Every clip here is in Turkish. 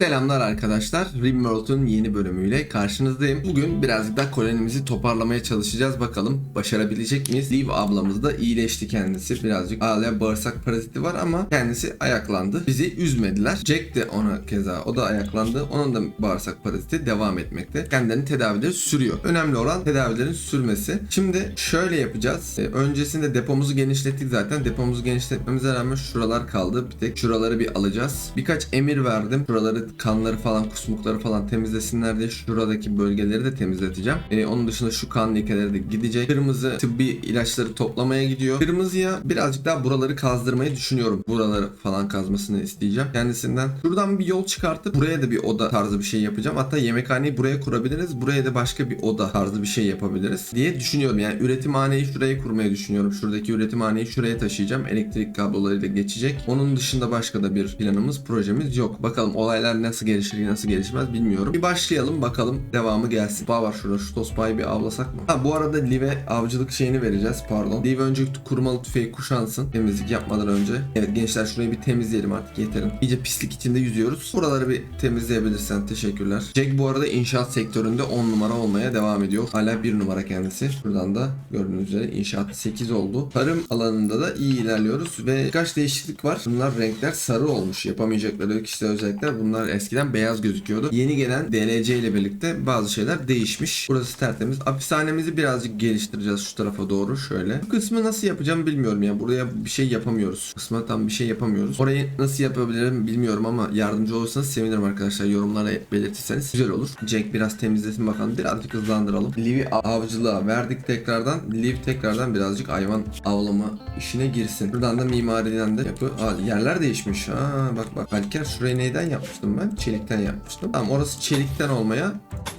Selamlar arkadaşlar. Rimworld'un yeni bölümüyle karşınızdayım. Bugün birazcık daha kolonimizi toparlamaya çalışacağız. Bakalım başarabilecek miyiz? Liv ablamız da iyileşti kendisi. Birazcık hala bağırsak paraziti var ama kendisi ayaklandı. Bizi üzmediler. Jack de ona keza o da ayaklandı. Onun da bağırsak paraziti devam etmekte. Kendilerini tedavileri sürüyor. Önemli olan tedavilerin sürmesi. Şimdi şöyle yapacağız. Ee, öncesinde depomuzu genişlettik zaten. Depomuzu genişletmemize rağmen şuralar kaldı. Bir tek şuraları bir alacağız. Birkaç emir verdim. Şuraları kanları falan kusmukları falan temizlesinler diye şuradaki bölgeleri de temizleteceğim. Ee, onun dışında şu kan lekeleri de gidecek. Kırmızı tıbbi ilaçları toplamaya gidiyor. Kırmızıya birazcık daha buraları kazdırmayı düşünüyorum. Buraları falan kazmasını isteyeceğim kendisinden. Şuradan bir yol çıkartıp buraya da bir oda tarzı bir şey yapacağım. Hatta yemekhaneyi buraya kurabiliriz. Buraya da başka bir oda tarzı bir şey yapabiliriz diye düşünüyorum. Yani üretimhaneyi şuraya kurmayı düşünüyorum. Şuradaki üretimhaneyi şuraya taşıyacağım. Elektrik kablolarıyla geçecek. Onun dışında başka da bir planımız, projemiz yok. Bakalım olaylar nasıl gelişir, nasıl gelişmez bilmiyorum. Bir başlayalım bakalım devamı gelsin. Bağ var şurada. Şu tospayı bir avlasak mı? Ha bu arada Liv'e avcılık şeyini vereceğiz. Pardon. Liv önce kurmalı tüfeği kuşansın. Temizlik yapmadan önce. Evet gençler şurayı bir temizleyelim artık yeterin. İyice pislik içinde yüzüyoruz. Buraları bir temizleyebilirsen teşekkürler. Jack bu arada inşaat sektöründe 10 numara olmaya devam ediyor. Hala 1 numara kendisi. Buradan da gördüğünüz üzere inşaat 8 oldu. Tarım alanında da iyi ilerliyoruz ve birkaç değişiklik var. Bunlar renkler sarı olmuş. Yapamayacakları kişisel özellikler. Bunlar eskiden beyaz gözüküyordu. Yeni gelen DLC ile birlikte bazı şeyler değişmiş. Burası tertemiz. Hapishanemizi birazcık geliştireceğiz şu tarafa doğru şöyle. Bu kısmı nasıl yapacağım bilmiyorum ya. Buraya bir şey yapamıyoruz. Kısma tam bir şey yapamıyoruz. Orayı nasıl yapabilirim bilmiyorum ama yardımcı olursanız sevinirim arkadaşlar. Yorumlara belirtirseniz güzel olur. Jack biraz temizlesin bakalım. Birazcık hızlandıralım. Liv'i avcılığa verdik tekrardan. Liv tekrardan birazcık hayvan avlama işine girsin. Buradan da mimariden de yapı. Aa, yerler değişmiş. Ha bak bak. Alker şurayı neyden yapmıştım ben? Çelikten yapmıştım. Tamam orası çelikten olmaya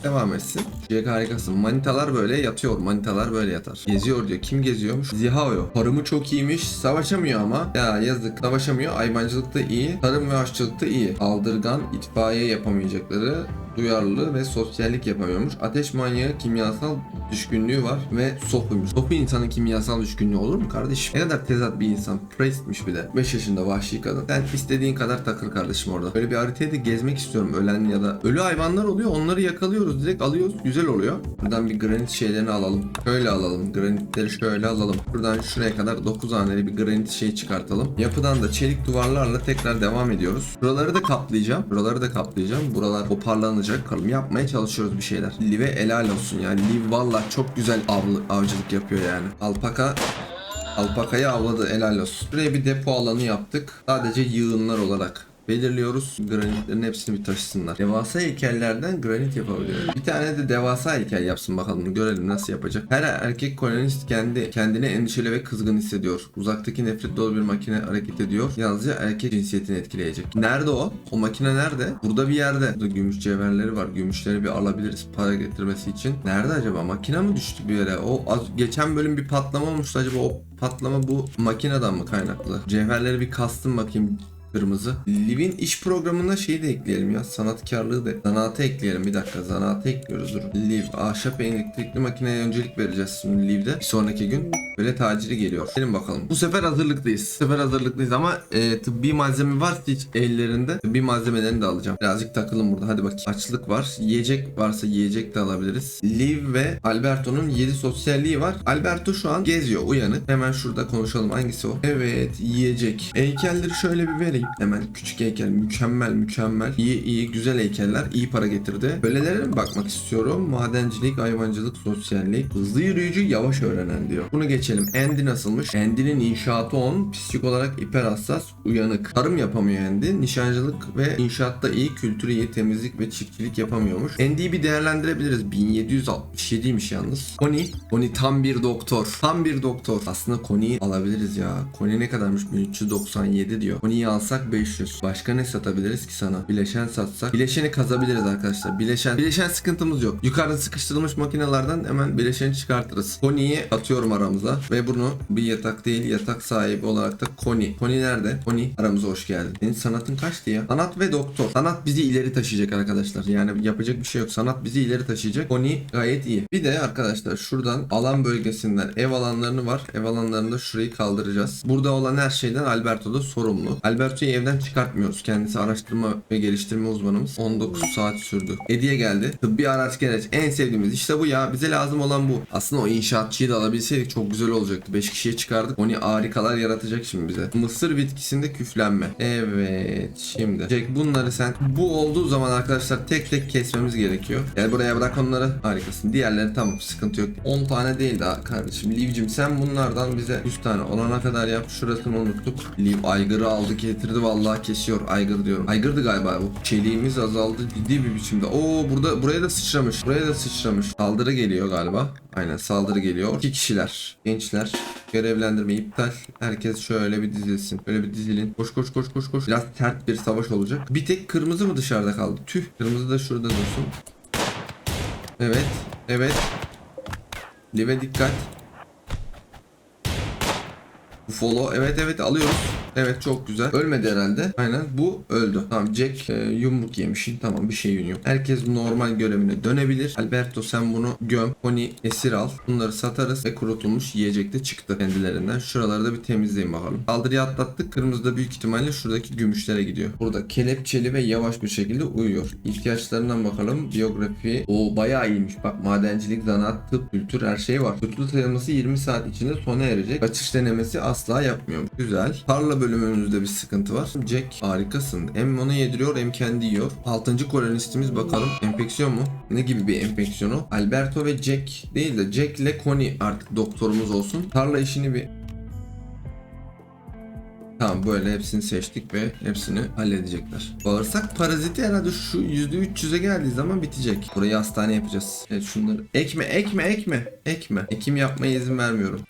devam etsin. Jack harikasın. Manitalar böyle yatıyor. Manitalar böyle yatar. Geziyor diyor. Kim geziyormuş? Zihao. Tarımı çok iyiymiş. Savaşamıyor ama. Ya yazık. Savaşamıyor. Hayvancılık da iyi. Tarım ve aşçılık da iyi. Aldırgan, itfaiye yapamayacakları duyarlı ve sosyallik yapamıyormuş. Ateş manyağı kimyasal düşkünlüğü var ve Sofu'ymuş. Sofu insanın kimyasal düşkünlüğü olur mu kardeşim? Ne kadar tezat bir insan. Priest'miş bir de. 5 yaşında vahşi kadın. Sen istediğin kadar takıl kardeşim orada. Böyle bir haritayı da gezmek istiyorum. Ölen ya da ölü hayvanlar oluyor. Onları yakalıyoruz. Direkt alıyoruz. Güzel oluyor. Buradan bir granit şeylerini alalım. Şöyle alalım. Granitleri şöyle alalım. Buradan şuraya kadar 9 haneli bir granit şey çıkartalım. Yapıdan da çelik duvarlarla tekrar devam ediyoruz. Buraları da kaplayacağım. Buraları da kaplayacağım. Buralar toparlanacak. Kalım yapmaya çalışıyoruz bir şeyler. Liv'e helal olsun yani. Liv valla çok güzel avlı, avcılık yapıyor yani. Alpaka Alpakayı avladı helal olsun. Buraya bir depo alanı yaptık. Sadece yığınlar olarak belirliyoruz. Granitlerin hepsini bir taşısınlar. Devasa heykellerden granit yapabiliyoruz. Bir tane de devasa heykel yapsın bakalım. Görelim nasıl yapacak. Her erkek kolonist kendi kendine endişeli ve kızgın hissediyor. Uzaktaki nefret dolu bir makine hareket ediyor. Yalnızca erkek cinsiyetini etkileyecek. Nerede o? O makine nerede? Burada bir yerde. Burada gümüş cevherleri var. Gümüşleri bir alabiliriz para getirmesi için. Nerede acaba? Makine mi düştü bir yere? O az, geçen bölüm bir patlama olmuştu. Acaba o patlama bu makineden mi kaynaklı? Cevherleri bir kastım bakayım kırmızı. Liv'in iş programına şeyi de ekleyelim ya. Sanatkarlığı da. Zanaatı ekleyelim. Bir dakika. Zanaatı ekliyoruz. Dur. Liv. Ahşap elektrikli makineye öncelik vereceğiz şimdi Liv'de. Bir sonraki gün böyle taciri geliyor. Gelin bakalım. Bu sefer hazırlıklıyız. Bu sefer hazırlıklıyız ama e, tıbbi malzeme varsa hiç ellerinde tıbbi malzemelerini de alacağım. Birazcık takılın burada. Hadi bakayım. Açlık var. Yiyecek varsa yiyecek de alabiliriz. Liv ve Alberto'nun 7 sosyalliği var. Alberto şu an geziyor. Uyanık. Hemen şurada konuşalım. Hangisi o? Evet. Yiyecek. Heykelleri şöyle bir vereyim. Hemen küçük heykel. Mükemmel mükemmel. İyi iyi güzel heykeller. iyi para getirdi. Böylelere mi bakmak istiyorum? Madencilik, hayvancılık, sosyallik. Hızlı yürüyücü, yavaş öğrenen diyor. Bunu geçelim. Andy nasılmış? Andy'nin inşaatı 10. Psikolojik olarak hiper hassas, uyanık. Tarım yapamıyor Andy. Nişancılık ve inşaatta iyi, kültürü iyi, temizlik ve çiftçilik yapamıyormuş. Andy'yi bir değerlendirebiliriz. 1767'ymiş yalnız. Connie. Connie tam bir doktor. Tam bir doktor. Aslında Connie'yi alabiliriz ya. Connie ne kadarmış? 1397 diyor. Connie'yi alsak 500. Başka ne satabiliriz ki sana? Bileşen satsak. Bileşeni kazabiliriz arkadaşlar. Bileşen. Bileşen sıkıntımız yok. Yukarıda sıkıştırılmış makinelerden hemen bileşeni çıkartırız. Connie'yi atıyorum aramıza. Ve bunu bir yatak değil yatak sahibi olarak da Connie. Connie nerede? Connie aramıza hoş geldin. Senin sanatın kaçtı ya? Sanat ve doktor. Sanat bizi ileri taşıyacak arkadaşlar. Yani yapacak bir şey yok. Sanat bizi ileri taşıyacak. Connie gayet iyi. Bir de arkadaşlar şuradan alan bölgesinden ev alanlarını var. Ev alanlarında şurayı kaldıracağız. Burada olan her şeyden Alberto da sorumlu. Alberto Alberto'yu evden çıkartmıyoruz. Kendisi araştırma ve geliştirme uzmanımız. 19 saat sürdü. Hediye geldi. Tıbbi araç gereç. En sevdiğimiz işte bu ya. Bize lazım olan bu. Aslında o inşaatçıyı da alabilseydik çok güzel olacaktı. 5 kişiye çıkardık. Onu harikalar yaratacak şimdi bize. Mısır bitkisinde küflenme. Evet. Şimdi. Jack bunları sen bu olduğu zaman arkadaşlar tek tek kesmemiz gerekiyor. Gel buraya bırak onları. Harikasın. Diğerleri tamam sıkıntı yok. 10 tane değil daha kardeşim. Livcim sen bunlardan bize 100 tane olana kadar yap. Şurasını unuttuk. Liv aygırı aldı getirdi vallahi kesiyor. Aygır diyorum. Aygırdı galiba bu. Çeliğimiz azaldı ciddi bir biçimde. Oo burada buraya da sıçramış. Buraya da sıçramış. Saldırı geliyor galiba. Aynen saldırı geliyor. İki kişiler. Gençler. Görevlendirme iptal. Herkes şöyle bir dizilsin. Böyle bir dizilin. Koş koş koş koş koş. Biraz sert bir savaş olacak. Bir tek kırmızı mı dışarıda kaldı? Tüh. Kırmızı da şurada dursun. Evet. Evet. Live dikkat. Follow. Evet evet alıyoruz. Evet çok güzel. Ölmedi herhalde. Aynen bu öldü. Tamam Jack e, yumruk yemişin. Tamam bir şeyin yok. Herkes normal görevine dönebilir. Alberto sen bunu göm. Pony esir al. Bunları satarız ve kurutulmuş yiyecek de çıktı kendilerinden. Şuraları da bir temizleyin bakalım. Saldırıyı atlattık. Kırmızı da büyük ihtimalle şuradaki gümüşlere gidiyor. Burada kelepçeli ve yavaş bir şekilde uyuyor. İhtiyaçlarından bakalım. Biyografi. O bayağı iyiymiş. Bak madencilik, zanaat, tıp, kültür her şey var. Suçlu sayılması 20 saat içinde sona erecek. Kaçış denemesi asla yapmıyor. Güzel. Tarla bölümümüzde bir sıkıntı var. Jack harikasın. Hem onu yediriyor hem kendi yiyor. 6. kolonistimiz bakalım. Enfeksiyon mu? Ne gibi bir enfeksiyonu? Alberto ve Jack değil de Jack ile Connie artık doktorumuz olsun. Tarla işini bir Tamam böyle hepsini seçtik ve hepsini halledecekler. Bağırsak paraziti herhalde şu %300'e geldiği zaman bitecek. Burayı hastane yapacağız. Evet şunları ekme ekme ekme ekme. Ekim yapmaya izin vermiyorum.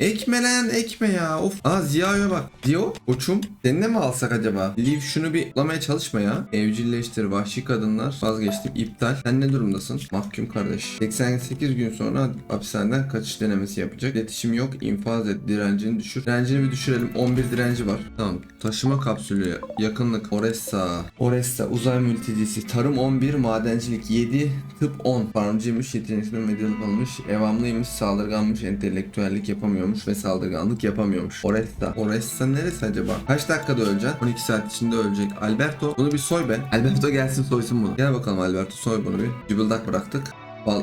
Ekme lan ekme ya of. Aa Ziya'ya bak. Ziya koçum seninle mi alsak acaba? Liv şunu bir bulamaya çalışma ya. Evcilleştir vahşi kadınlar. Vazgeçtim iptal. Sen ne durumdasın? Mahkum kardeş. 88 gün sonra hapishaneden kaçış denemesi yapacak. İletişim yok. infaz et. Direncini düşür. Direncini bir düşürelim. 11 direnci var. Tamam. Taşıma kapsülü. Yakınlık. Oressa. Oressa. Uzay mültecisi. Tarım 11. Madencilik 7. Tıp 10. Farmcıymış. Yetenekli medyalık olmuş. Evamlıymış. Saldırganmış. Entelektüellik yapamıyormuş ve saldırganlık yapamıyormuş. Oressa. Oressa neresi acaba? Kaç dakikada öleceksin? 12 saat içinde ölecek. Alberto. Bunu bir soy be. Alberto gelsin soysun bunu. Gel bakalım Alberto soy bunu bir. Cıbıldak bıraktık. Val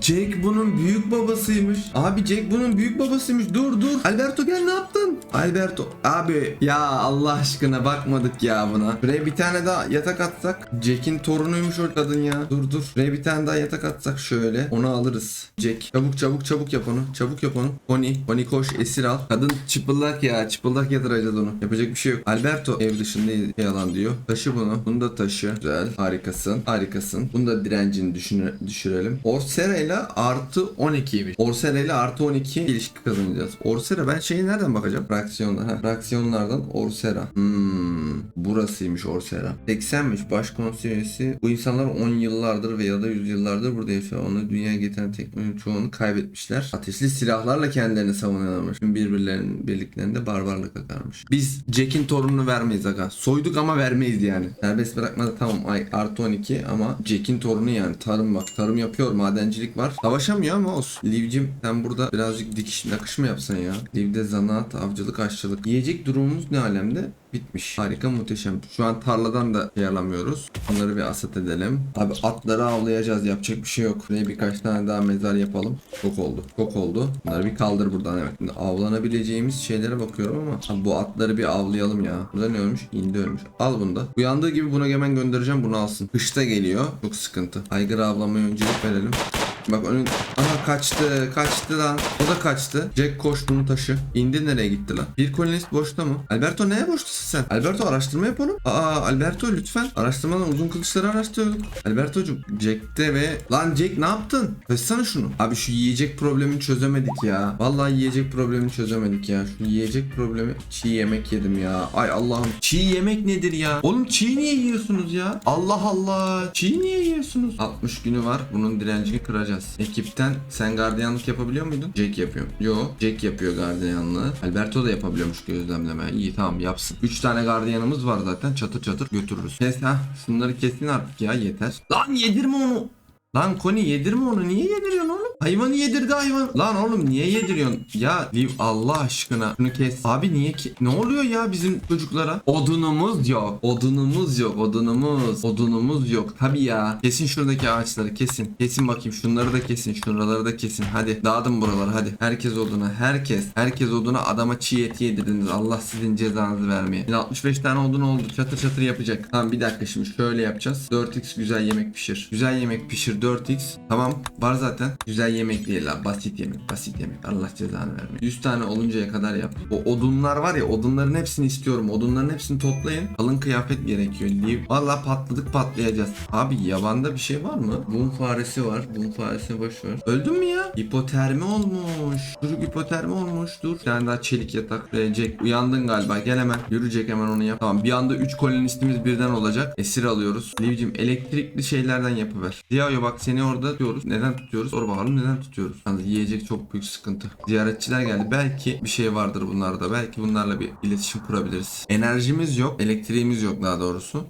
Jack bunun büyük babasıymış. Abi Jack bunun büyük babasıymış. Dur dur. Alberto gel ne yaptın? Alberto. Abi ya Allah aşkına bakmadık ya buna. Buraya bir tane daha yatak atsak. Jack'in torunuymuş o kadın ya. Dur dur. Buraya bir tane daha yatak atsak şöyle. Onu alırız. Jack. Çabuk çabuk çabuk yap onu. Çabuk yap onu. Pony. Pony koş esir al. Kadın çıpıldak ya. Çıpıldak yatıracağız onu. Yapacak bir şey yok. Alberto ev dışında yalan diyor. Taşı bunu. Bunu da taşı. Güzel. Harikasın. Harikasın. Bunu da direncini düşüre- düşürelim. Orsera ile artı 12'ymiş. Orsera ile artı 12 ilişki kazanacağız. Orsera ben şeyi nereden bakacağım? Fraksiyonlar. Ha. Fraksiyonlardan Orsera. Hmm. Burasıymış Orsera. 80'miş başkonseyisi. Bu insanlar 10 yıllardır veya da 100 yıllardır burada yaşıyor. Onu dünyaya getiren teknoloji çoğunu kaybetmişler. Ateşli silahlarla kendilerini savunuyorlarmış. Birbirlerinin birliklerinde barbarlık akarmış. Biz Jack'in torununu vermeyiz aga. Soyduk ama vermeyiz yani. Serbest bırakmadı tamam ay artı 12 ama Jack'in torunu yani. Tarım bak. Tarım yapıyor. Madencilik var. Savaşamıyor ama olsun. Livcim sen burada birazcık dikiş nakış mı yapsan ya? Livde zanaat, avcılık, aşçılık. Yiyecek durumumuz ne alemde? Bitmiş. Harika muhteşem. Şu an tarladan da yalamıyoruz. Onları bir asat edelim. Abi atları avlayacağız. Yapacak bir şey yok. Buraya birkaç tane daha mezar yapalım. Çok oldu. Çok oldu. Bunları bir kaldır buradan evet. Şimdi avlanabileceğimiz şeylere bakıyorum ama abi bu atları bir avlayalım ya. Burada ne ölmüş? İndi ölmüş. Al bunu da. Uyandığı gibi buna hemen göndereceğim. Bunu alsın. Kışta geliyor. Çok sıkıntı. Aygır avlamaya öncelik verelim. Bak önün... Aha kaçtı. Kaçtı lan. O da kaçtı. Jack koş bunu taşı. İndi nereye gitti lan? Bir kolonist boşta mı? Alberto neye boştasın sen? Alberto araştırma yap onu. Aa Alberto lütfen. Araştırmadan uzun kılıçları araştırıyorduk. Alberto'cum Jack'te ve... Lan Jack ne yaptın? Kaçsana şunu. Abi şu yiyecek problemini çözemedik ya. Vallahi yiyecek problemini çözemedik ya. Şu yiyecek problemi... Çiğ yemek yedim ya. Ay Allah'ım. Çiğ yemek nedir ya? Oğlum çiğ niye yiyorsunuz ya? Allah Allah. Çiğ niye yiyorsunuz? 60 günü var. Bunun direncini kıracağız. Ekipten sen gardiyanlık yapabiliyor muydun? Jack yapıyor. Yo. Jack yapıyor gardiyanlığı. Alberto da yapabiliyormuş gözlemleme. İyi tamam yapsın. 3 tane gardiyanımız var zaten. Çatır çatır götürürüz. Kes ha. Şunları kesin artık ya yeter. Lan yedirme onu. Lan Koni yedirme onu. Niye yediriyorsun oğlum? Hayvanı yedirdi hayvan. Lan oğlum niye yediriyorsun? Ya Liv Allah aşkına şunu kes. Abi niye ki? Ne oluyor ya bizim çocuklara? Odunumuz yok. Odunumuz yok. Odunumuz. Odunumuz yok. Tabii ya. Kesin şuradaki ağaçları kesin. Kesin bakayım şunları da kesin. Şuraları da kesin. Hadi dağıtın buraları hadi. Herkes oduna. Herkes. Herkes oduna adama çiğ eti yedirdiniz. Allah sizin cezanızı vermeye. Şimdi 65 tane odun oldu. Çatır çatır yapacak. Tamam bir dakika şimdi şöyle yapacağız. 4x güzel yemek pişir. Güzel yemek pişir 4x. Tamam var zaten. Güzel yemek değil la. Basit yemek. Basit yemek. Allah cezanı vermeye. 100 tane oluncaya kadar yap. O odunlar var ya odunların hepsini istiyorum. Odunların hepsini toplayın. Kalın kıyafet gerekiyor. Liv. Valla patladık patlayacağız. Abi yabanda bir şey var mı? Bum faresi var. Bum faresini boş ver. Öldün mü ya? Hipotermi olmuş. Çocuk hipotermi olmuş. Dur. Bir tane daha çelik yatak. Jack uyandın galiba. Gel hemen. Yürüyecek hemen onu yap. Tamam bir anda 3 kolonistimiz birden olacak. Esir alıyoruz. Livcim elektrikli şeylerden yapıver. Diyayo bak seni orada tutuyoruz. Neden tutuyoruz? Sor bakalım neden tutuyoruz? Yalnız yiyecek çok büyük sıkıntı. Ziyaretçiler geldi. Belki bir şey vardır bunlarda. Belki bunlarla bir iletişim kurabiliriz. Enerjimiz yok. Elektriğimiz yok daha doğrusu.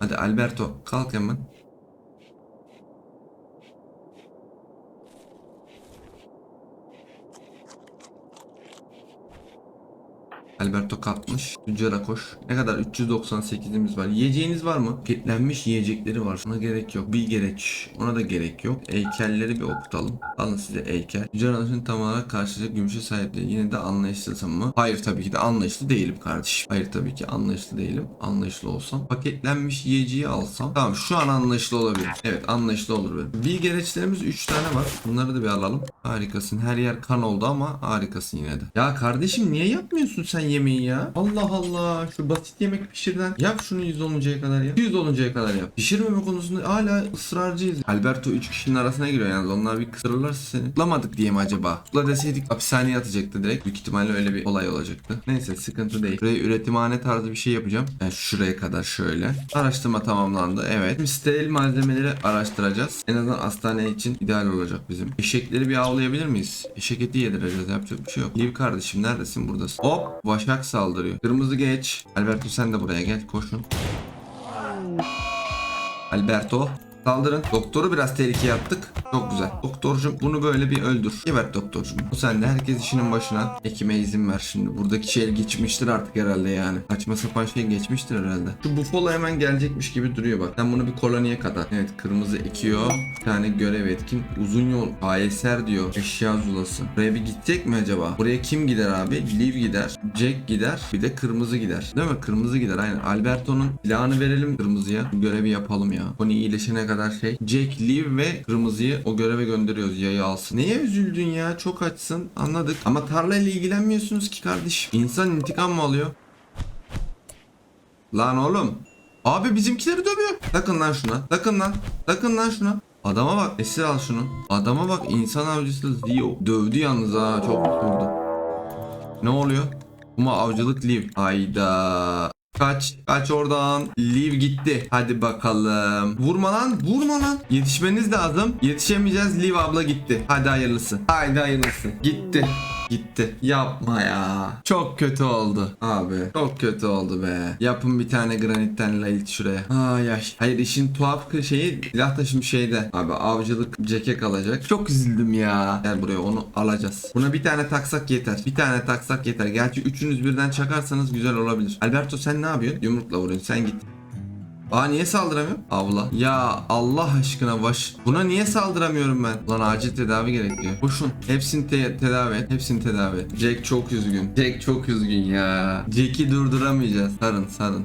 Hadi Alberto kalk hemen. Alberto kalkmış. Tüccara koş. Ne kadar? 398'imiz var. Yiyeceğiniz var mı? Paketlenmiş yiyecekleri var. Ona gerek yok. Bir gerek. Ona da gerek yok. Heykelleri bir okutalım. Alın size heykel. Tüccar anlaşının tam olarak karşılayacak gümüşe sahip değil. Yine de anlayışlısın mı? Hayır tabii ki de anlayışlı değilim kardeşim. Hayır tabii ki anlayışlı değilim. Anlayışlı olsam. Paketlenmiş yiyeceği alsam. Tamam şu an anlayışlı olabilir. Evet anlayışlı olur benim. Bir gereçlerimiz 3 tane var. Bunları da bir alalım. Harikasın. Her yer kan oldu ama harikasın yine de. Ya kardeşim niye yapmıyorsun sen yemeği ya? Allah Allah. Şu basit yemek pişirden. Yap şunu 100 oluncaya kadar yap. 100 oluncaya kadar yap. Pişirmeme konusunda hala ısrarcıyız. Alberto 3 kişinin arasına giriyor yalnız. Onlar bir kısırırlarsa seni. Tutlamadık diye mi acaba? Tutla deseydik hapishaneye atacaktı direkt. Büyük ihtimalle öyle bir olay olacaktı. Neyse sıkıntı değil. Buraya üretimhane tarzı bir şey yapacağım. Yani şuraya kadar şöyle. Araştırma tamamlandı. Evet. Şimdi steril malzemeleri araştıracağız. En azından hastane için ideal olacak bizim. Eşekleri bir avlayabilir miyiz? Eşek eti yedireceğiz. Yapacak bir şey yok. Liv kardeşim neredesin? Buradasın. Hop. Başak saldırıyor. Kırmızı geç. Alberto sen de buraya gel. Koşun. Alberto. Saldırın. Doktoru biraz tehlikeye attık. Çok güzel. Doktorcum bunu böyle bir öldür. Gebert doktorcum. Bu sen de herkes işinin başına. Ekime izin ver şimdi. Buradaki şey geçmiştir artık herhalde yani. Saçma sapan şey geçmiştir herhalde. Şu Buffalo hemen gelecekmiş gibi duruyor bak. Sen bunu bir koloniye kadar. Evet kırmızı ekiyor. Bir tane görev etkin. Uzun yol. ASR diyor. Eşya zulası. Buraya bir gidecek mi acaba? Buraya kim gider abi? Liv gider. Jack gider. Bir de kırmızı gider. Değil mi? Kırmızı gider aynen. Alberto'nun silahını verelim kırmızıya. Görevi yapalım ya. Koni iyileşene kadar şey. Jack, Liv ve kırmızıyı o göreve gönderiyoruz yayı alsın. Neye üzüldün ya? Çok açsın. Anladık. Ama tarlayla ilgilenmiyorsunuz ki kardeşim. İnsan intikam mı alıyor? Lan oğlum. Abi bizimkileri dövüyor. Takın lan şuna. Takın lan. Takın lan şuna. Adama bak. Esir al şunu. Adama bak. insan avcısı Zio. Dövdü yalnız ha. Çok vurdu. Ne oluyor? Kuma avcılık Liv. Hayda. Kaç. Kaç oradan. Liv gitti. Hadi bakalım. Vurma lan. Vurma lan. Yetişmeniz lazım. Yetişemeyeceğiz. Liv abla gitti. Hadi hayırlısı. Haydi hayırlısı. Gitti. Gitti. Yapma ya. Çok kötü oldu. Abi. Çok kötü oldu be. Yapın bir tane granitten light şuraya. Ay ay. Hayır işin tuhaf şeyi silah da şeyde. Abi avcılık ceke kalacak. Çok üzüldüm ya. Gel buraya onu alacağız. Buna bir tane taksak yeter. Bir tane taksak yeter. Gerçi üçünüz birden çakarsanız güzel olabilir. Alberto sen ne yapıyorsun? Yumrukla vuruyorsun. Sen git. Aa niye saldıramıyorum? Avla. Ya Allah aşkına baş. Buna niye saldıramıyorum ben? Lan acil tedavi gerekiyor. Koşun. Hepsini te- tedavi et. Hepsini tedavi et. Jack çok üzgün. Jack çok üzgün ya. Jack'i durduramayacağız. Sarın sarın.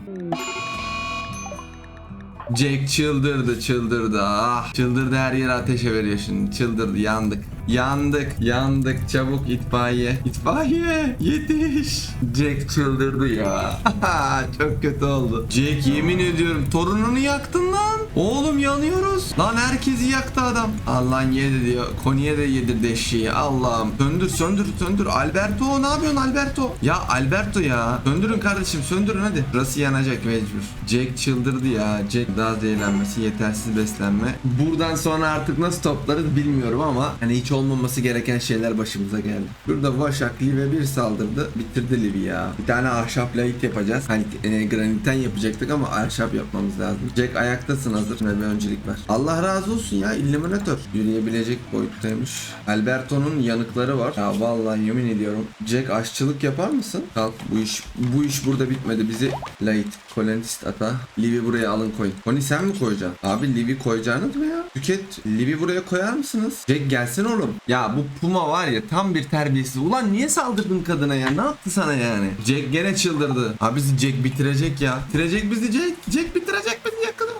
Jack çıldırdı çıldırdı ah çıldırdı her yere ateşe veriyor şimdi çıldırdı yandık yandık yandık. Çabuk itfaiye. İtfaiye yetiş. Jack çıldırdı ya. Çok kötü oldu. Jack yemin ediyorum torununu yaktın lan. Oğlum yanıyoruz. Lan herkesi yaktı adam. Allah'ın yedi diyor. Koniye de yedirdi eşeği. Allah'ım. Söndür söndür söndür. Alberto ne yapıyorsun Alberto? Ya Alberto ya. Söndürün kardeşim söndürün hadi. Burası yanacak mecbur. Jack çıldırdı ya. Jack daha zehirlenmesi yetersiz beslenme. Buradan sonra artık nasıl toplarız bilmiyorum ama hani hiç olmaması gereken şeyler başımıza geldi. Burada Vaşak Liv'e bir saldırdı. Bitirdi Liv'i ya. Bir tane ahşap light yapacağız. Hani e, granitten yapacaktık ama ahşap yapmamız lazım. Jack ayaktasın hazır ve bir öncelik ver. Allah razı olsun ya illuminatör. Yürüyebilecek boyuttaymış. Alberto'nun yanıkları var. Ya vallahi yemin ediyorum. Jack aşçılık yapar mısın? Kalk bu iş bu iş burada bitmedi. Bizi light kolonist ata. Liv'i buraya alın koyun. Koni sen mi koyacaksın? Abi Liv'i koyacağınız mı ya? Tüket. Liv'i buraya koyar mısınız? Jack gelsin oğlum. Ya bu Puma var ya tam bir terbiyesiz. Ulan niye saldırdın kadına ya? Ne yaptı sana yani? Jack gene çıldırdı. Abi bizi Jack bitirecek ya. Bitirecek bizi Jack. Jack bitirecek bizi.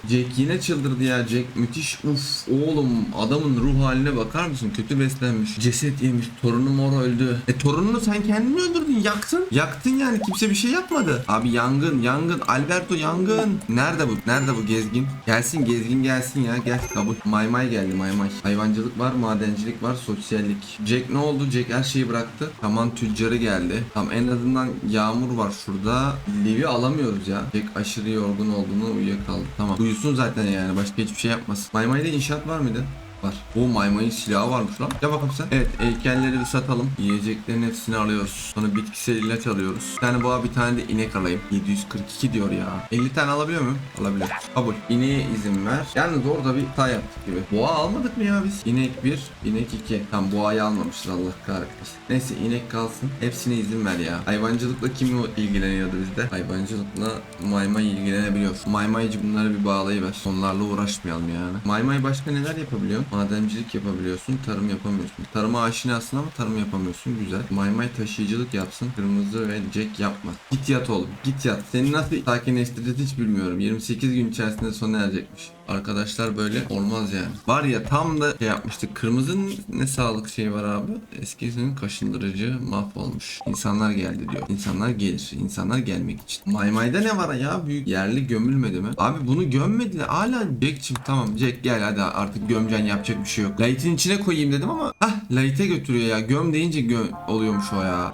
Jack yine çıldırdı ya. Jack müthiş. Uf oğlum adamın ruh haline bakar mısın? Kötü beslenmiş. Ceset yemiş. Torunu mor öldü. E torununu sen kendini öldürdün. Yaktın. Yaktın yani. Kimse bir şey yapmadı. Abi yangın yangın. Alberto yangın. Nerede bu? Nerede bu gezgin? Gelsin gezgin gelsin ya. Gel. Kabul. Maymay geldi maymay. Hayvancılık var, madencilik var, sosyallik. Jack ne oldu? Jack her şeyi bıraktı. Tamam tüccarı geldi. Tamam en azından yağmur var şurada. Liv'i alamıyoruz ya. Jack aşırı yorgun olduğunu uyuyakaldı. Tamam. Uyusun zaten yani. Başka hiçbir şey yapmasın. Maymayda inşaat var mıydı? Var. O maymayın silahı varmış lan. Gel bakalım sen. Evet heykelleri bir satalım. Yiyeceklerin hepsini alıyoruz. Sonra bitkisel ilaç alıyoruz. Bir tane boğa bir tane de inek alayım. 742 diyor ya. 50 tane alabiliyor muyum? Alabiliyorum. Kabul. İneğe izin ver. Yalnız orada bir hata yaptık gibi. Boğa almadık mı ya biz? İnek 1, inek 2. Tam boğayı almamışız Allah kahretmesin. Neyse inek kalsın. Hepsine izin ver ya. Hayvancılıkla kim ilgileniyordu bizde? Hayvancılıkla maymay ilgilenebiliyor. Maymaycı bunları bir bağlayıver. Onlarla uğraşmayalım yani. Maymay başka neler yapabiliyor? Madencilik yapabiliyorsun, tarım yapamıyorsun. Tarıma aşinasın ama tarım yapamıyorsun. Güzel. Maymay taşıyıcılık yapsın. Kırmızı ve Jack yapma. Git yat oğlum. Git yat. Seni nasıl sakinleştireceğiz hiç bilmiyorum. 28 gün içerisinde sona erecekmiş. Arkadaşlar böyle olmaz yani. Var ya tam da şey yapmıştık. Kırmızının ne sağlık şeyi var abi? Eskisinin kaşındırıcı mahvolmuş. İnsanlar geldi diyor. İnsanlar gelir. İnsanlar gelmek için. Maymayda ne var ya? Büyük yerli gömülmedi mi? Abi bunu gömmediler. Hala Jack'cim tamam Jack gel hadi artık gömeceksin yapacak bir şey yok. Light'in içine koyayım dedim ama ah Light'e götürüyor ya. Göm deyince göm oluyormuş o ya.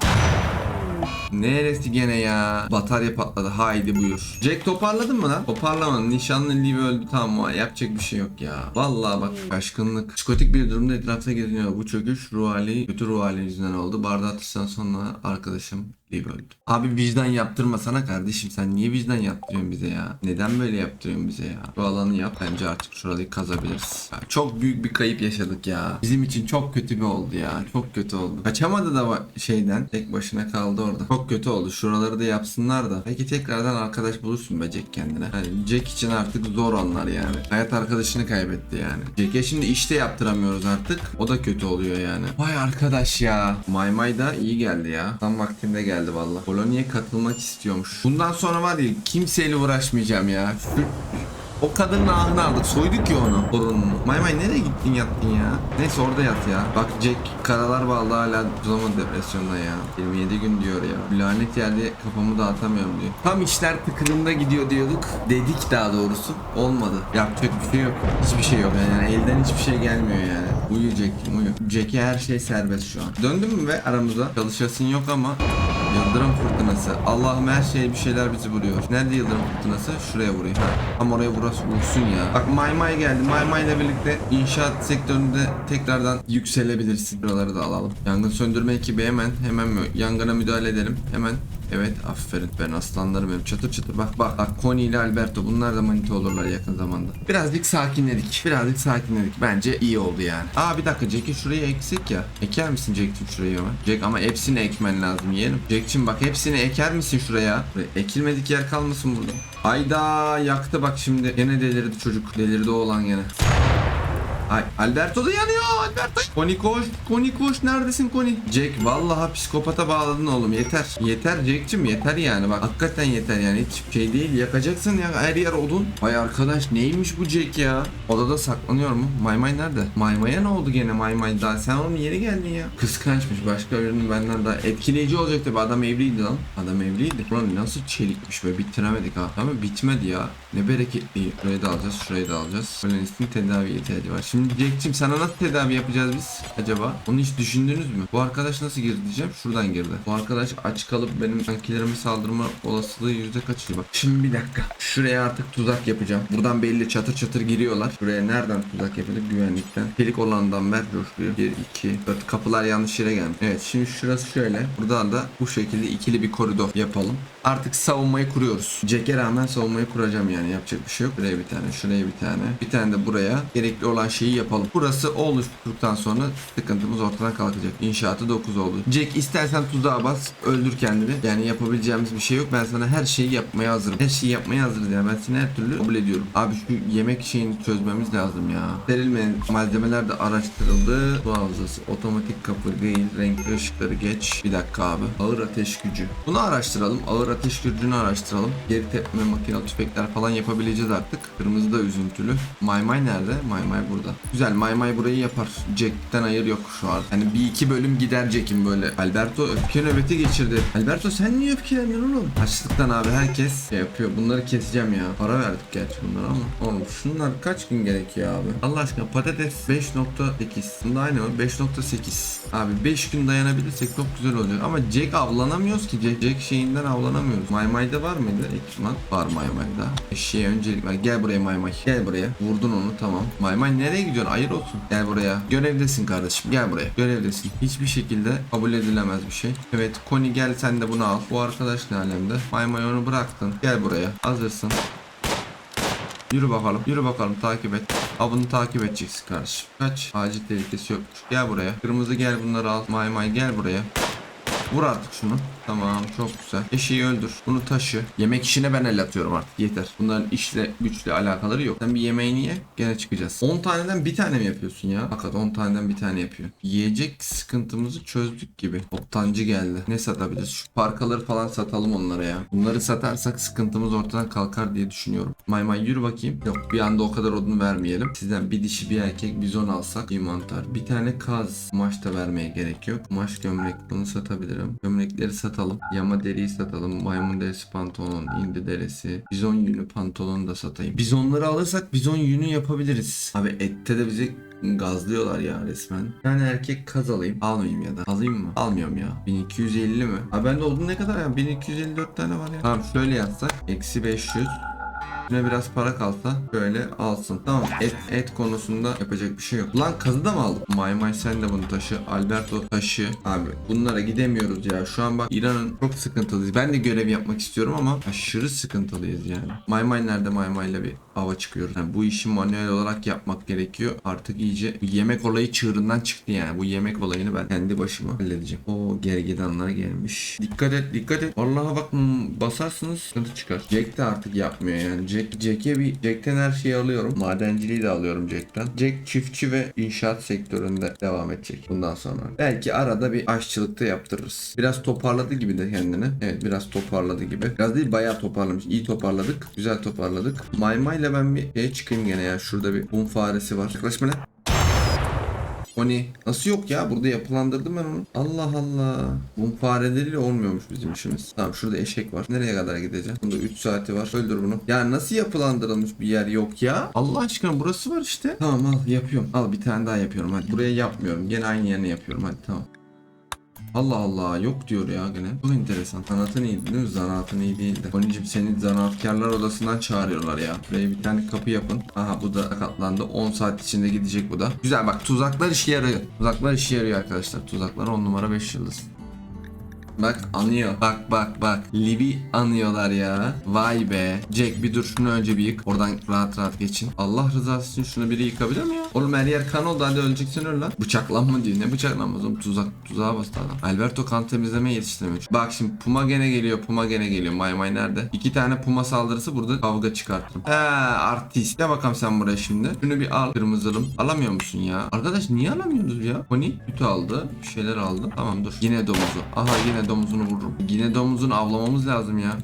Neresi gene ya? Batarya patladı. Haydi buyur. Jack toparladın mı lan? Toparlamadın. Nişanlı Liv öldü tamam ama yapacak bir şey yok ya. Vallahi bak şaşkınlık. Psikotik bir durumda etrafta geziniyor. Bu çöküş ruh hali, kötü ruh hali yüzünden oldu. Bardağı atıştan sonra arkadaşım Liv öldü. Abi vicdan yaptırmasana kardeşim. Sen niye vicdan yaptırıyorsun bize ya? Neden böyle yaptırıyorsun bize ya? Bu alanı yap. Bence artık şurayı kazabiliriz. Ya çok büyük bir kayıp yaşadık ya. Bizim için çok kötü bir oldu ya. Çok kötü oldu. Kaçamadı da şeyden. Tek başına kaldı orada. Çok kötü oldu. Şuraları da yapsınlar da. Belki tekrardan arkadaş bulursun be Jack kendine. Yani Jack için artık zor anlar yani. Hayat arkadaşını kaybetti yani. Jack'e şimdi işte yaptıramıyoruz artık. O da kötü oluyor yani. Vay arkadaş ya. May May da iyi geldi ya. Tam vaktinde geldi valla. Polonya'ya katılmak istiyormuş. Bundan sonra var ya kimseyle uğraşmayacağım ya. O kadının ahını aldık. Soyduk ya onu. Torununu. May May nereye gittin yattın ya? Neyse orada yat ya. Bak Jack karalar bağlı hala bulamadı depresyonda ya. 27 gün diyor ya. Lanet yerde kafamı dağıtamıyorum diyor. Tam işler tıkırında gidiyor diyorduk. Dedik daha doğrusu. Olmadı. Yapacak bir şey yok. Hiçbir şey yok yani. Elden hiçbir şey gelmiyor yani. Uyu Jack'im uyu. Jack'e her şey serbest şu an. Döndün mü ve aramıza? Çalışasın yok ama Yıldırım fırtınası. Allah'ım her şey bir şeyler bizi vuruyor. Nerede yıldırım fırtınası? Şuraya vuruyor. Ha. Tam oraya vurası vursun ya. Bak May May geldi. May May ile birlikte inşaat sektöründe tekrardan yükselebilirsin. Buraları da alalım. Yangın söndürme ekibi hemen hemen yangına müdahale edelim. Hemen Evet aferin. Ben aslanlarım benim çatır çatır. Bak bak bak Connie ile Alberto bunlar da manita olurlar yakın zamanda. Birazcık sakinledik birazcık sakinledik. Bence iyi oldu yani. Aa bir dakika Jack'i şuraya eksik ya. Eker misin Jack'cim şurayı hemen? Jack ama hepsini ekmen lazım yeğenim. Jack'cim bak hepsini eker misin şuraya? Ekilmedik yer kalmasın burada. Ayda yaktı bak şimdi. Gene delirdi çocuk delirdi oğlan gene Ay Alberto da yanıyor Alberto. Koni koş. Koni koş. Neredesin Koni? Jack vallahi psikopata bağladın oğlum. Yeter. Yeter Jack'cim yeter yani bak. Hakikaten yeter yani. Hiç şey değil. Yakacaksın ya. Her yer odun. Vay arkadaş neymiş bu Jack ya? Odada saklanıyor mu? Maymay nerede? Maymay'a ne oldu gene Maymay daha? Sen onun yeni geldin ya. Kıskançmış. Başka birinin benden daha etkileyici olacak tabi. Adam evliydi lan. Adam evliydi. Ulan nasıl çelikmiş böyle bitiremedik ha. Ama bitmedi ya. Ne bereketli. Şurayı da alacağız. Şurayı da alacağız. Kolonistin tedavi ihtiyacı var. Şimdi Şimdi Jack'cim sana nasıl tedavi yapacağız biz acaba? Onu hiç düşündünüz mü? Bu arkadaş nasıl girdi diyeceğim. Şuradan girdi. Bu arkadaş aç kalıp benim kankilerime saldırma olasılığı yüzde kaç acaba? Şimdi bir dakika. Şuraya artık tuzak yapacağım. Buradan belli çatır çatır giriyorlar. Şuraya nereden tuzak yapılır? Güvenlikten. Çelik olandan ver coşkuyu. 1, 2, 4. Kapılar yanlış yere gelmiş. Evet şimdi şurası şöyle. Buradan da bu şekilde ikili bir koridor yapalım. Artık savunmayı kuruyoruz. Jack'e rağmen savunmayı kuracağım yani. Yapacak bir şey yok. Buraya bir tane, şuraya bir tane. Bir tane de buraya. Gerekli olan şeyi yapalım. Burası oluşturduktan sonra sıkıntımız ortadan kalkacak. İnşaatı 9 oldu. Jack istersen tuzağa bas. Öldür kendini. Yani yapabileceğimiz bir şey yok. Ben sana her şeyi yapmaya hazırım. Her şeyi yapmaya hazırız yani. Ben seni her türlü kabul ediyorum. Abi şu yemek şeyini çözmemiz lazım ya. Verilmeyen malzemeler de araştırıldı. Bu havzası. Otomatik kapı değil. Renkli ışıkları geç. Bir dakika abi. Ağır ateş gücü. Bunu araştıralım. Ağır ateş gücünü araştıralım. Geri tepme makinalı tüfekler falan yapabileceğiz artık. Kırmızı da üzüntülü. Maymay nerede? Maymay burada. Güzel Maymay burayı yapar. Jack'ten hayır yok şu an. Hani bir iki bölüm gider Jack'in böyle. Alberto öfke nöbeti geçirdi. Alberto sen niye öfkelendin oğlum? Açlıktan abi herkes şey yapıyor. Bunları keseceğim ya. Para verdik gerçi bunlara ama. Oğlum şunlar kaç gün gerekiyor abi? Allah aşkına patates 5.8. Bunda aynı mı? 5.8. Abi 5 gün dayanabilirsek çok güzel olacak. Ama Jack avlanamıyoruz ki. Jack, Jack şeyinden avlanamıyoruz. Maymay'da var mıydı ekipman? Var Maymay'da. Eşeğe öncelik ver. Gel buraya Maymay. Gel buraya. Vurdun onu tamam. Maymay nereye gidiyorsun? Ayır olsun. Gel buraya. Görevdesin kardeşim. Gel buraya. Görevdesin. Hiçbir şekilde kabul edilemez bir şey. Evet Koni gel sen de bunu al. Bu arkadaş ne alemde? Maymay bıraktın. Gel buraya. Hazırsın. Yürü bakalım. Yürü bakalım takip et. Avını takip edeceksin kardeşim. Kaç. Acil tehlikesi yoktur. Gel buraya. Kırmızı gel bunları al. May may gel buraya. Vur artık şunu. Tamam çok güzel. Eşeği öldür. Bunu taşı. Yemek işine ben el atıyorum artık. Yeter. Bunların işle güçle alakaları yok. Sen bir yemeğini ye. Gene çıkacağız. 10 taneden bir tane mi yapıyorsun ya? Fakat 10 taneden bir tane yapıyor. Yiyecek sıkıntımızı çözdük gibi. Toptancı geldi. Ne satabiliriz? Şu parkaları falan satalım onlara ya. Bunları satarsak sıkıntımız ortadan kalkar diye düşünüyorum. May may yürü bakayım. Yok bir anda o kadar odun vermeyelim. Sizden bir dişi bir erkek bizon alsak. Bir mantar. Bir tane kaz. Kumaş da vermeye gerek yok. Kumaş gömlek bunu satabilirim. Gömlekleri satalım. Yama deriyi satalım. Maymun derisi pantolon. indi derisi. Bizon yünü pantolonu da satayım. Bizonları alırsak bizon yünü yapabiliriz. Abi ette de bizi gazlıyorlar ya resmen. Tane erkek kaz alayım. Almayayım ya da. Alayım mı? Almıyorum ya. 1250 mi? Abi bende odun ne kadar ya? 1254 tane var ya. Tamam şöyle yazsak. Eksi 500. Üstüne biraz para kalsa böyle alsın. Tamam et et konusunda yapacak bir şey yok. Lan kazı da mı aldık? May May sen de bunu taşı. Alberto taşı. Abi bunlara gidemiyoruz ya. Şu an bak İran'ın çok sıkıntılıyız. Ben de görev yapmak istiyorum ama aşırı sıkıntılıyız yani. May May nerede May May'la bir hava çıkıyoruz. Yani bu işi manuel olarak yapmak gerekiyor. Artık iyice yemek olayı çığırından çıktı yani. Bu yemek olayını ben kendi başıma halledeceğim. O gergedanlar gelmiş. Dikkat et dikkat et. Vallahi bak hmm, basarsınız sıkıntı çıkar. Jack de artık yapmıyor yani. Jack, Jack'e bir Jack'ten her şeyi alıyorum. Madenciliği de alıyorum Jack'ten. Jack çiftçi ve inşaat sektöründe devam edecek bundan sonra. Belki arada bir aşçılıkta yaptırırız. Biraz toparladı gibi de kendini. Evet biraz toparladı gibi. Biraz değil bayağı toparlamış. İyi toparladık. Güzel toparladık. Maymayla ben bir şeye çıkayım gene ya. Şurada bir un faresi var. Yaklaşma lan. Oni nasıl yok ya burada yapılandırdım ben onu. Allah Allah. Bu fareleriyle olmuyormuş bizim işimiz. Tamam şurada eşek var. Nereye kadar gideceğim? Bunda 3 saati var. Öldür bunu. Ya nasıl yapılandırılmış bir yer yok ya? Allah aşkına burası var işte. Tamam al yapıyorum. Al bir tane daha yapıyorum hadi. Buraya yapmıyorum. Gene aynı yerine yapıyorum hadi tamam. Allah Allah yok diyor ya gene. Bu enteresan. Sanatın iyiydi değil mi? Zanaatın iyi değildi. Konicim seni zanaatkarlar odasından çağırıyorlar ya. Buraya bir tane kapı yapın. Aha bu da sakatlandı. 10 saat içinde gidecek bu da. Güzel bak tuzaklar işe yarıyor. Tuzaklar işe yarıyor arkadaşlar. Tuzaklar 10 numara 5 yıldız. Bak anıyor. Bak bak bak. Lib'i anıyorlar ya. Vay be. Jack bir dur şunu önce bir yık. Oradan rahat rahat geçin. Allah rızası için şunu biri yıkabilir mi ya? Oğlum her yer kan oldu hadi öleceksin öl lan. Bıçaklanma diyor. Ne bıçaklanmaz oğlum tuzak tuzağa bastı adam. Alberto kan temizlemeye yetiştiremiyor. Bak şimdi Puma gene geliyor. Puma gene geliyor. May may nerede? İki tane Puma saldırısı burada kavga çıkartırım. He artist. Gel bakalım sen buraya şimdi. Şunu bir al kırmızılım. Alamıyor musun ya? Arkadaş niye alamıyoruz ya? Pony sütü aldı. Bir şeyler aldı. Tamam dur. Yine domuzu. Aha yine domuzunu vururum. Yine domuzunu avlamamız lazım ya.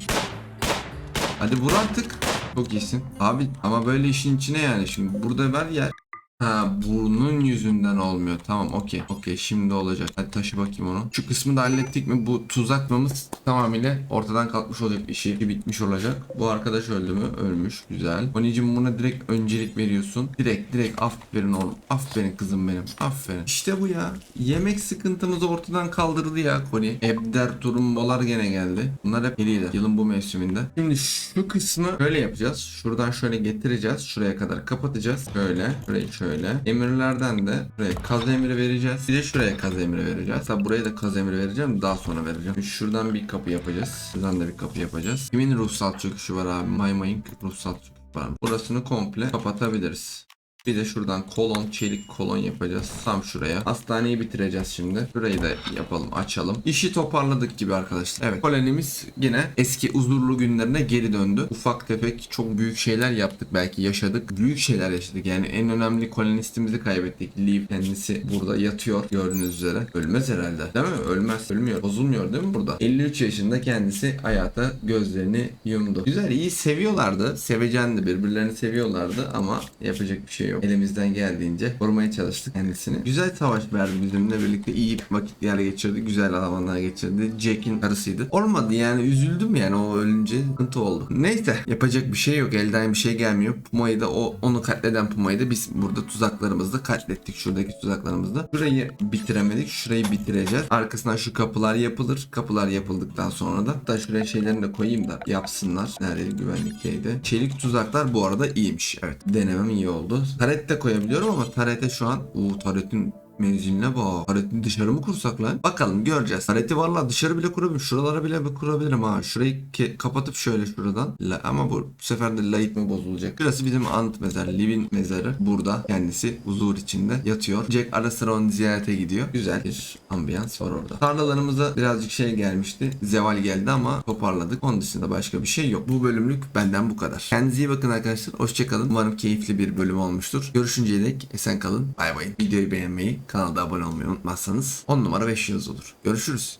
Hadi vur artık. Çok iyisin. Abi ama böyle işin içine yani şimdi burada ver yer. Ha burnun yüzünden olmuyor. Tamam okey. Okey şimdi olacak. Hadi taşı bakayım onu. Şu kısmı da hallettik mi? Bu tuzakmamız tamamıyla ortadan kalkmış olacak. işi bitmiş olacak. Bu arkadaş öldü mü? Ölmüş. Güzel. Onicim buna direkt öncelik veriyorsun. Direkt direkt aferin oğlum. Aferin kızım benim. Aferin. İşte bu ya. Yemek sıkıntımız ortadan kaldırdı ya Koni. Ebder turumbolar gene geldi. Bunlar hep geliyor. Yılın bu mevsiminde. Şimdi şu kısmı şöyle yapacağız. Şuradan şöyle getireceğiz. Şuraya kadar kapatacağız. Şöyle. Şurayı şöyle. Emirlerden de buraya kaz emri vereceğiz. Bir de şuraya kaz emri vereceğiz. Hatta buraya da kaz emri vereceğim. Daha sonra vereceğim. Şuradan bir kapı yapacağız. Şuradan da bir kapı yapacağız. Kimin ruhsal çöküşü var abi? Maymay'ın ruhsal çöküşü var mı? Burasını komple kapatabiliriz. Bir de şuradan kolon, çelik kolon yapacağız. Tam şuraya. Hastaneyi bitireceğiz şimdi. Şurayı da yapalım, açalım. İşi toparladık gibi arkadaşlar. Evet. Kolonimiz yine eski huzurlu günlerine geri döndü. Ufak tefek çok büyük şeyler yaptık. Belki yaşadık. Büyük şeyler yaşadık. Yani en önemli kolonistimizi kaybettik. Leaf kendisi burada yatıyor gördüğünüz üzere. Ölmez herhalde. Değil mi? Ölmez. Ölmüyor. Bozulmuyor değil mi burada? 53 yaşında kendisi hayata gözlerini yumdu. Güzel, iyi seviyorlardı. Sevecendi. Birbirlerini seviyorlardı ama yapacak bir şey yok. Elimizden geldiğince korumaya çalıştık kendisini. Güzel savaş verdi bizimle birlikte. iyi vakitler geçirdi. Güzel zamanlar geçirdi. Jack'in karısıydı. Olmadı yani üzüldüm yani o ölünce sıkıntı oldu. Neyse yapacak bir şey yok. Elden bir şey gelmiyor. Pumayı da o onu katleden Pumayı da biz burada tuzaklarımızda katlettik. Şuradaki tuzaklarımızda. Şurayı bitiremedik. Şurayı bitireceğiz. Arkasından şu kapılar yapılır. Kapılar yapıldıktan sonra da hatta şuraya şeylerini de koyayım da yapsınlar. Nerede güvenlikteydi. Çelik tuzaklar bu arada iyiymiş. Evet denemem iyi oldu. Taret de koyabiliyorum ama tarete şu an o taretin menziline bak. Taretini dışarı mı kursak lan? Bakalım göreceğiz. Tareti valla dışarı bile kurabilirim. Şuralara bile bir kurabilirim ha. Şurayı ke- kapatıp şöyle şuradan. La- ama bu, bu sefer de light mi bozulacak? Burası bizim ant mezarı. Livin mezarı. Burada kendisi huzur içinde yatıyor. Jack ara sıra onu ziyarete gidiyor. Güzel bir ambiyans var orada. Tarlalarımıza birazcık şey gelmişti. Zeval geldi ama toparladık. Onun dışında başka bir şey yok. Bu bölümlük benden bu kadar. Kendinize iyi bakın arkadaşlar. Hoşçakalın. Umarım keyifli bir bölüm olmuştur. Görüşünceye dek esen kalın. Bay bay. Videoyu beğenmeyi, kanalda abone olmayı unutmazsanız 10 numara 5 yıldız olur. Görüşürüz.